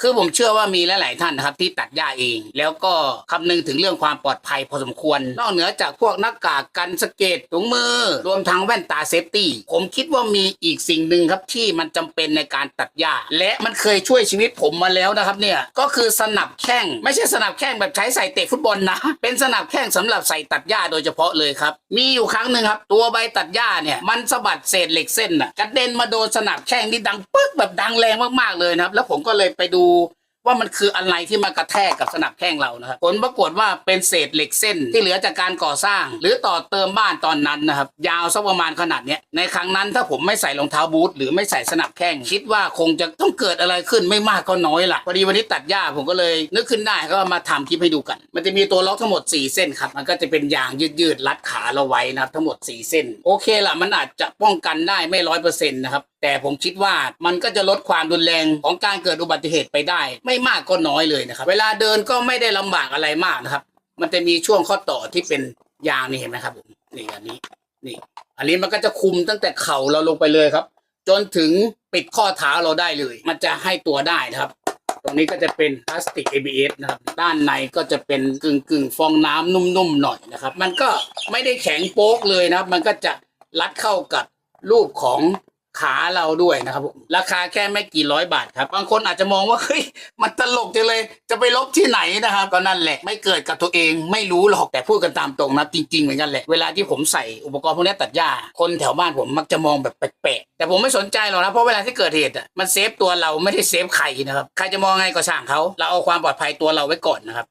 คือผมเชื่อว่ามีหลาย ๆ ท่านนะครับ ที่ตัดหญ้าเอง แล้วก็คำนึงถึงเรื่องความปลอดภัยพอสมควร นอกเหนือจากพวกหน้ากากกันสะเก็ดถุงมือ รวมทั้งแว่นตาเซฟตี้ ผมคิดว่ามีอีกสิ่งหนึ่งครับที่มันจำเป็นในการตัดหญ้า และมันเคยช่วยชีวิตผมมาแล้วนะครับเนี่ย ก็คือสนับแข้ง ไม่ใช่สนับแข้งแบบใช้ใส่เตะฟุตบอลนะ เป็นสนับแข้งสำหรับใส่ตัดหญ้าโดยเฉพาะเลยครับ มีอยู่ครั้งหนึ่งครับ ตัวใบตัดหญ้าเนี่ยมันสะบัดเศษเหล็กเส้นน่ะกระเด็นมาโดนสนับแข้งนี่ดังปึ๊กแบบดังแรงมาก ๆ เลยนะครับ แล้วผมก็เลยไปดูว่ามันคืออะไรที่มากระแทกกับสนับแข้งเรานะครับผลปรากฏว่าเป็นเศษเหล็กเส้นที่เหลือจากการก่อสร้าง หรือต่อเติมบ้านตอนนั้นนะครับ ยาวสักประมาณขนาดเนี้ยในครั้งนั้นถ้าผมไม่ใส่รองเท้าบูทหรือไม่ใส่สนับแข้งคิดว่าคงจะต้องเกิดอะไรขึ้นไม่มากก็น้อยล่ะพอดีวันนี้ตัดหญ้าผมก็เลยนึกขึ้นได้ก็มาทำคลิปให้ดูกัน มันจะมีตัวล็อกทั้งหมด 4 เส้นครับมันก็จะเป็นยางยืดๆรัดขาเราไว้นะครับทั้งหมด 4 เส้น โอเคล่ะมันอาจจะป้องกันได้ไม่ร้อยเปอร์เซ็นต์นะครับ แต่ผมคิดว่ามันก็จะลดความรุนแรงของการเกิดอุบัติเหตุไปได้ ไม่มากก็น้อยเลยนะครับเวลาเดินก็ไม่ได้ลำบากอะไรมากนะครับ มันจะมีช่วงข้อต่อที่เป็นยางนี่เห็นไหมครับผมนี่อันนี้นี่อันนี้มันก็จะคุมตั้งแต่เข่าเราลงไปเลยครับ จนถึงปิดข้อเท้าเราได้เลย มันจะให้ตัวได้นะครับ ตรงนี้ก็จะเป็นพลาสติก ABS นะครับ ด้านในก็จะเป็นกึ่งกึ่งฟองน้ำนุ่มๆหน่อยนะครับ มันก็ไม่ได้แข็งโป๊กเลยนะครับ มันก็จะรัดเข้ากับรูปของ ขาเราด้วยนะครับผมราคาแค่ไม่กี่ร้อยบาทครับบางคนอาจจะมองว่าเฮ้ยมันตลกจังเลย จะไปลบที่ไหนนะครับ ก็นั่นแหละไม่เกิดกับตัวเองไม่รู้หรอกแต่พูดกันตามตรงนะจริงๆเหมือนกันแหละเวลาที่ผมใส่อุปกรณ์พวกนี้ตัดหญ้า คนแถวบ้านผมมักจะมองแบบแปลกๆแต่ผมไม่สนใจหรอกนะเพราะเวลาที่เกิดเหตุอะมันเซฟตัวเราไม่ได้เซฟใครนะครับใครจะมองไงก็ช่างเขาเราเอาความปลอดภัยตัวเราไว้ก่อนนะครับ